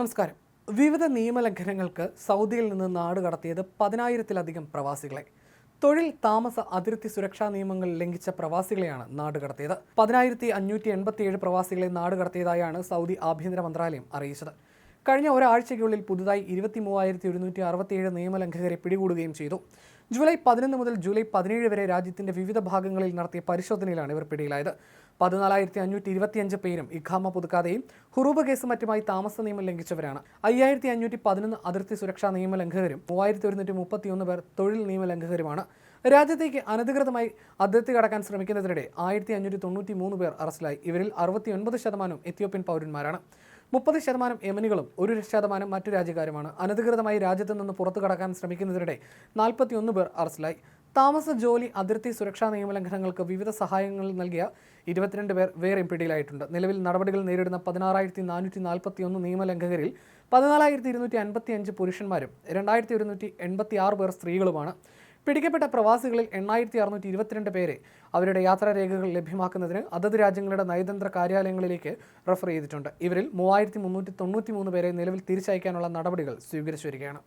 നമസ്കാരം. വിവിധ നിയമലംഘനങ്ങൾക്ക് സൗദിയിൽ നിന്ന് നാട് കടത്തിയത് പതിനായിരത്തിലധികം പ്രവാസികളെ. തൊഴിൽ താമസ അതിർത്തി സുരക്ഷാ നിയമങ്ങൾ ലംഘിച്ച പ്രവാസികളെയാണ് നാട് കടത്തിയത്. പതിനായിരത്തി അഞ്ഞൂറ്റി എൺപത്തിയേഴ് പ്രവാസികളെ നാട് കടത്തിയതായാണ് സൗദി ആഭ്യന്തര മന്ത്രാലയം അറിയിച്ചത്. കഴിഞ്ഞ ഒരാഴ്ചയ്ക്കുള്ളിൽ പുതുതായി ഇരുപത്തി മൂവായിരത്തി ഒരുന്നൂറ്റി അറുപത്തിയേഴ് നിയമലംഘകരെ പിടികൂടുകയും ചെയ്തു. ജൂലൈ പതിനൊന്ന് മുതൽ ജൂലൈ പതിനേഴ് വരെ രാജ്യത്തിന്റെ വിവിധ ഭാഗങ്ങളിൽ നടത്തിയ പരിശോധനയിലാണ് ഇവർ പിടിയിലായത്. പതിനാലായിരത്തി അഞ്ഞൂറ്റി ഇരുപത്തിയഞ്ച് പേരും ഇഖാമ പുതുക്കാതെയും ഹുറൂബ് കേസ് മറ്റുമായി താമസ നിയമം ലംഘിച്ചവരാണ്. അയ്യായിരത്തി അഞ്ഞൂറ്റി പതിനൊന്ന് അതിർത്തി സുരക്ഷാ നിയമലംഘകരും മൂവായിരത്തി ഒരുന്നൂറ്റി മുപ്പത്തിയൊന്ന് പേർ തൊഴിൽ നിയമലംഘകരുമാണ്. രാജ്യത്തേക്ക് അനധികൃതമായി അതിർത്തി കടക്കാൻ ശ്രമിക്കുന്നതിനിടെ ആയിരത്തി അഞ്ഞൂറ്റി തൊണ്ണൂറ്റി മൂന്ന് പേർ അറസ്റ്റിലായി. ഇവരിൽ അറുപത്തിയൊൻപത് ശതമാനം എത്യോപ്യൻ പൗരന്മാരാണ്. മുപ്പത് ശതമാനം യമനികളും ഒരു ശതമാനം മറ്റു രാജ്യക്കാരുമാണ്. അനധികൃതമായി രാജ്യത്ത് നിന്ന് പുറത്തു കടക്കാൻ ശ്രമിക്കുന്നതിനിടെ നാൽപ്പത്തിയൊന്ന് പേർ അറസ്റ്റിലായി. താമസ ജോലി അതിർത്തി സുരക്ഷാ നിയമലംഘനങ്ങൾക്ക് വിവിധ സഹായങ്ങൾ നൽകിയ ഇരുപത്തിരണ്ട് പേർ വേറെയും പിടിയിലായിട്ടുണ്ട്. നിലവിൽ നടപടികൾ നേരിടുന്ന പതിനാറായിരത്തി നാനൂറ്റി നാൽപ്പത്തി ഒന്ന് നിയമലംഘകരിൽ പതിനാലായിരത്തി ഇരുന്നൂറ്റി അൻപത്തി അഞ്ച് പുരുഷന്മാരും രണ്ടായിരത്തി ഒരുന്നൂറ്റി എൺപത്തി ആറ് പേർ സ്ത്രീകളുമാണ്. പിടിക്കപ്പെട്ട പ്രവാസികളിൽ എണ്ണായിരത്തി അറുന്നൂറ്റി ഇരുപത്തിരണ്ട് പേരെ അവരുടെ യാത്രാരേഖകൾ ലഭ്യമാക്കുന്നതിന് അതത് രാജ്യങ്ങളുടെ നയതന്ത്ര കാര്യാലയങ്ങളിലേക്ക് റഫർ ചെയ്തിട്ടുണ്ട്. ഇവരിൽ മൂവായിരത്തി മുന്നൂറ്റി തൊണ്ണൂറ്റി മൂന്ന് പേരെ നിലവിൽ തിരിച്ചയക്കാനുള്ള നടപടികൾ സ്വീകരിച്ചു വരികയാണ്.